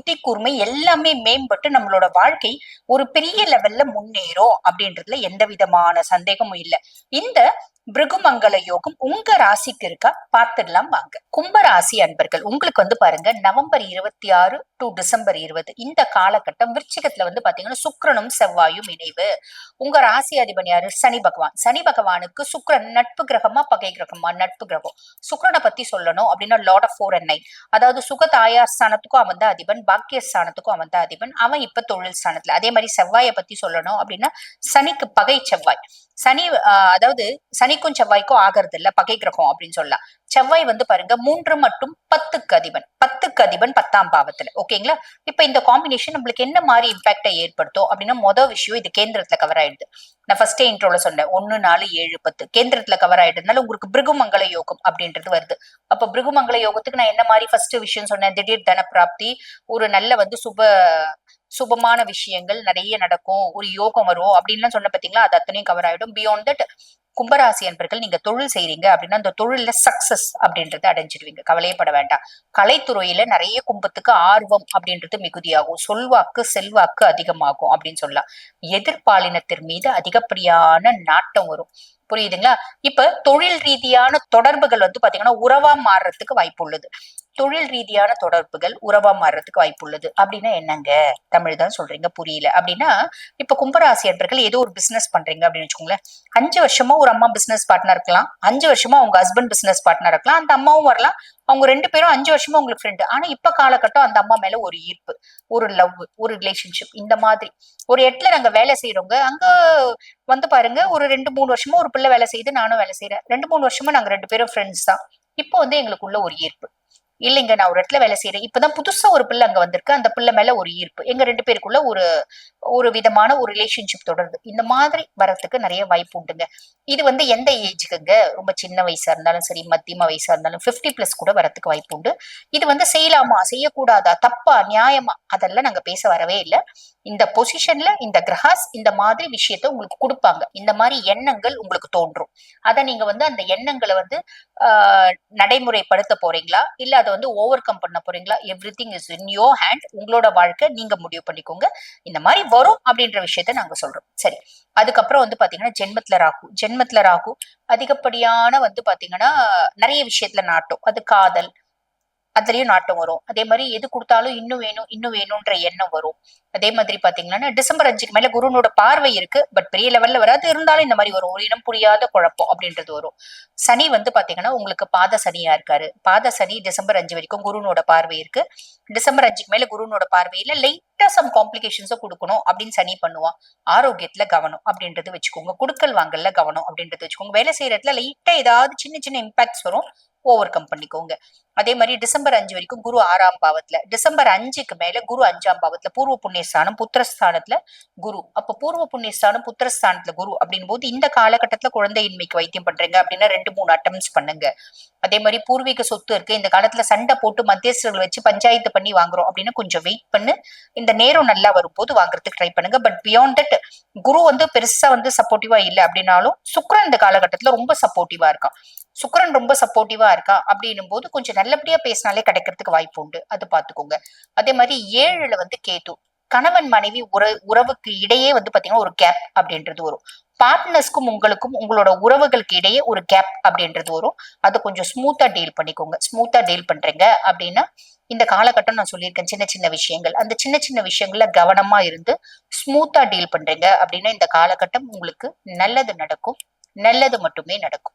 புத்தி கூர்மை எல்லாமே மேம்பட்டு நம்மளோட வாழ்க்கை ஒரு பெரிய லெவல்ல முன்னேறும் அப்படின்றதுல எந்த விதமான சந்தேகமும் இல்லை. இந்த பிருகுமங்கல யோகம் உங்க ராசிக்கு இருக்கா? பார்த்துடலாம் வாங்க. கும்ப ராசி அன்பர்கள் உங்களுக்கு வந்து பாருங்க நவம்பர் இருபத்தி ஆறு டு டிசம்பர் இருபது இந்த காலகட்டம் விருச்சிகத்துல வந்து பாத்தீங்கன்னா சுக்கிரனும் செவ்வாயும் இணைவு. உங்க ராசி அதிபன் யாரு? சனி பகவான். சனி பகவானுக்கு சுக்கிரன் நட்பு கிரகமா பகை கிரகமா? நட்பு கிரகம். சுக்கிரனை பத்தி சொல்லணும் அப்படின்னா lord of four and nine அதாவது சுக தாயார் ஸ்தானத்துக்கும் அவன் தான் அதிபன். பாக்கிய ஸ்தானத்துக்கும் அவன் தான் அதிபன். அவன் இப்ப தொழில் ஸ்தானத்துல. அதே மாதிரி செவ்வாயை பத்தி சொல்லணும் அப்படின்னா சனிக்கு பகை செவ்வாய். சனி ஆஹ் அதாவது சனிக்கும் செவ்வாய்க்கும் ஆகிறது இல்ல பகை கிரகம் அப்படின்னு சொல்லலாம். செவ்வாய் வந்து பாருங்க மூன்று மற்றும் பத்துக்கு அதிபன். பத்துக்கு அதிபன் பத்தாம் பாவத்துல. ஓகேங்களா இப்ப இந்த காம்பினேஷன் நம்மளுக்கு என்ன மாதிரி இம்பாக்டை ஏற்படுத்தும் அப்படின்னா மொதல் விஷயம் இது கேந்திரத்துல கவர் ஆயிடுது. நான் ஃபர்ஸ்டே இன்ட்ரோல சொன்னேன் ஒன்னு நாலு ஏழு பத்து. கேந்திரத்துல கவர் ஆயிடுறதுனால உங்களுக்கு பிருகுமங்கல யோகம் அப்படின்றது வருது. அப்ப பிருகுமங்கல யோகத்துக்கு நான் என்ன மாதிரி ஃபர்ஸ்ட் விஷயம் சொன்னேன்? திடீர் தன பிராப்தி ஒரு நல்ல வந்து சுப சுபமான விஷயங்கள் நிறைய நடக்கும் ஒரு யோகம் வரும் அப்படின்லாம் சொன்ன பாத்தீங்களா? அது அத்தனையும் கவர் ஆயிடும். பியாண்ட் தட் கும்பராசி அன்பர்கள் நீங்க தொழில் செய்றீங்க அப்படின்னா அந்த தொழில்ல சக்சஸ் அப்படின்றத அடைஞ்சிடுவீங்க. கவலையப்பட வேண்டாம். கலைத்துறையில நிறைய கும்பத்துக்கு ஆர்வம் அப்படின்றது மிகுதியாகும். சொல்வாக்கு செல்வாக்கு அதிகமாகும் அப்படின்னு சொல்லலாம். எதிர்பாலினத்தின் மீது அதிகப்படியான நாட்டம் வரும். புரியுதுங்களா? இப்ப தொழில் ரீதியான தொடர்புகள் வந்து பாத்தீங்கன்னா உறவா மாறுறதுக்கு வாய்ப்பு உள்ளது. தொழில் ரீதியான தொடர்புகள் உறவா மாறுறதுக்கு வாய்ப்பு உள்ளது அப்படின்னா என்னங்க? தமிழ் தான் சொல்றீங்க புரியல. அப்படின்னா இப்ப கும்பராசி அன்பர்கள் ஏதோ ஒரு பிசினஸ் பண்றீங்க அப்படின்னு வச்சுக்கோங்களேன். அஞ்சு வருஷமா ஒரு அம்மா பிசினஸ் பார்ட்னர் இருக்கலாம். அஞ்சு வருஷமா அவங்க ஹஸ்பண்ட் பிசினஸ் பார்ட்னர் இருக்கலாம். அந்த அம்மாவும் வரலாம். அவங்க ரெண்டு பேரும் அஞ்சு வருஷமா உங்களுக்கு ஃப்ரெண்டு ஆனா இப்ப காலகட்டம் அந்த அம்மா மேல ஒரு ஈர்ப்பு ஒரு லவ் ஒரு ரிலேஷன்ஷிப் இந்த மாதிரி. ஒரு இடத்துல நாங்க வேலை செய்யறவங்க அங்க வந்து பாருங்க ஒரு ரெண்டு மூணு வருஷமா ஒரு பிள்ளை வேலை செய்யுது நானும் வேலை செய்யறேன் ரெண்டு மூணு வருஷமா நாங்க ரெண்டு பேரும் ஃப்ரெண்ட்ஸ் தான். இப்போ வந்து எங்களுக்குள்ள ஒரு ஈர்ப்பு. இல்லைங்க நான் ஒரு இடத்துல வேலை செய்யறேன் இப்பதான் புதுசா ஒரு பிள்ளை அங்க வந்திருக்கு. அந்த பிள்ளை மேல ஒரு ஈர்ப்பு. எங்க ரெண்டு பேருக்குள்ள ஒரு ஒரு விதமான ஒரு ரிலேஷன்ஷிப் தொடருது. இந்த மாதிரி வரத்துக்கு நிறைய வாய்ப்பு உண்டுங்க. இது வந்து எந்த ஏஜுக்குங்க ரொம்ப சின்ன வயசா இருந்தாலும் சரி மத்தியம வயசா இருந்தாலும் பிப்டி பிளஸ் கூட வரத்துக்கு வாய்ப்பு உண்டு. இது வந்து செய்யலாமா? செய்யக்கூடாதா? தப்பா? நியாயமா? அதெல்லாம் நாங்க பேச வரவே இல்லை. இந்த பொசிஷன்ல இந்த கிரகாஸ் இந்த மாதிரி விஷயத்த உங்களுக்கு கொடுப்பாங்க. இந்த மாதிரி எண்ணங்கள் உங்களுக்கு தோன்றும். அதை நீங்க வந்து அந்த எண்ணங்களை வந்து ஆஹ் நடைமுறைப்படுத்த போறீங்களா? இல்ல அதை வந்து ஓவர் கம் பண்ண போறீங்களா? Everything is in your hand உங்களோட வாழ்க்கை நீங்க முடிவு பண்ணிக்கோங்க. இந்த மாதிரி வரும் அப்படின்ற விஷயத்த நாங்க சொல்றோம். சரி. அதுக்கப்புறம் வந்து பாத்தீங்கன்னா ஜென்மத்துல ராகு. ஜென்மத்துல ராகு அதிகப்படியான வந்து பாத்தீங்கன்னா நிறைய விஷயத்துல நாட்டும். அது காதல் அதுலயும் நாட்டம் வரும். அதே மாதிரி எது கொடுத்தாலும் இன்னும் வேணும் இன்னும் வேணும்ன்ற எண்ணம் வரும். அதே மாதிரி பாத்தீங்கன்னா டிசம்பர் அஞ்சுக்கு மேல குருனோட பார்வை இருக்கு. பட் பெரிய லெவல்ல வராது. இருந்தாலும் இந்த மாதிரி வரும். ஒரு இனம் புரியாத குழப்பம் அப்படின்றது வரும். சனி வந்து பாத்தீங்கன்னா உங்களுக்கு பாத சனியா இருக்காரு. பாத சனி டிசம்பர் அஞ்சு வரைக்கும் குருனோட பார்வை இருக்கு. டிசம்பர் அஞ்சுக்கு மேல குருனோட பார்வையில லைட்டா சம் காம்ப்ளிகேஷன்ஸும் கொடுக்கணும் அப்படின்னு சனி பண்ணுவான். ஆரோக்கியத்துல கவனம் அப்படின்றது வச்சுக்கோங்க. குடுக்கல் வாங்கல கவனம் அப்படின்றது வச்சுக்கோங்க. வேலை செய்யற இடத்துல லைட்டா ஏதாவது சின்ன சின்ன இம்பாக்ட்ஸ் வரும். ஓவர் கம் பண்ணிக்கோங்க. அதே மாதிரி டிசம்பர் அஞ்சு வரைக்கும் குரு ஆறாம் பாவத்துல டிசம்பர் அஞ்சுக்கு மேல குரு அஞ்சாம் பாவத்துல பூர்வ புண்ணியஸ்தானம் புத்திரஸ்தானத்துல குரு. அப்ப பூர்வ புண்ணியஸ்தானம் புத்திரஸ்தானத்துல குரு அப்படின் போது இந்த காலகட்டத்துல குழந்தையின்மைக்கு வைத்தியம் பண்றீங்க அப்படின்னா ரெண்டு மூணு அட்டம்ஸ் பண்ணுங்க. அதே மாதிரி பூர்வீக சொத்து இருக்கு இந்த காலத்துல சண்டை போட்டு மத்தியஸ்தர்கள் வச்சு பஞ்சாயத்து பண்ணி வாங்குறோம் அப்படின்னு கொஞ்சம் வெயிட் பண்ணு. இந்த நேரம் நல்லா வரும்போது வாங்குறதுக்கு ட்ரை பண்ணுங்க. பட் பியாண்ட் தட் குரு வந்து பெருசா வந்து சப்போர்ட்டிவா இல்லை அப்படின்னாலும் சுக்கரன் இந்த காலகட்டத்துல ரொம்ப சப்போர்ட்டிவா இருக்கான். சுக்கரன் ரொம்ப சப்போர்ட்டிவா இருக்கா அப்படின்னும் போது கொஞ்சம் நல்லபடியா பேசினாலே கிடைக்கிறதுக்கு வாய்ப்பு உண்டு. அது பாத்துக்கோங்க. அதே மாதிரி ஏழுல வந்து கேது. கணவன் மனைவி உற உறவுக்கு இடையே வந்து பாத்தீங்கன்னா ஒரு கேப் அப்படின்றது வரும். பார்ட்னர்ஸ்க்கும் உங்களுக்கும் உங்களோட உறவுகளுக்கு இடையே ஒரு கேப் அப்படின்றது வரும். அதை கொஞ்சம் ஸ்மூத்தா டீல் பண்ணிக்கோங்க. ஸ்மூத்தா டீல் பண்றீங்க அப்படின்னா இந்த காலகட்டம் நான் சொல்லியிருக்கேன் சின்ன சின்ன விஷயங்கள். அந்த சின்ன சின்ன விஷயங்கள்ல கவனமா இருந்து ஸ்மூத்தா டீல் பண்றீங்க அப்படின்னா இந்த காலகட்டம் உங்களுக்கு நல்லது நடக்கும். நல்லது மட்டுமே நடக்கும்.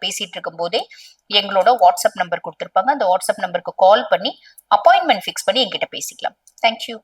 பேசிட்டு இருக்கும் போதே எங்களோட வாட்ஸ்அப் நம்பர் கொடுத்துருப்பாங்க. அந்த வாட்ஸ்அப் நம்பருக்கு கால் பண்ணி அப்பாயின்மெண்ட் ஃபிக்ஸ் பண்ணி எங்கிட்ட பேசிக்கலாம். தேங்க்யூ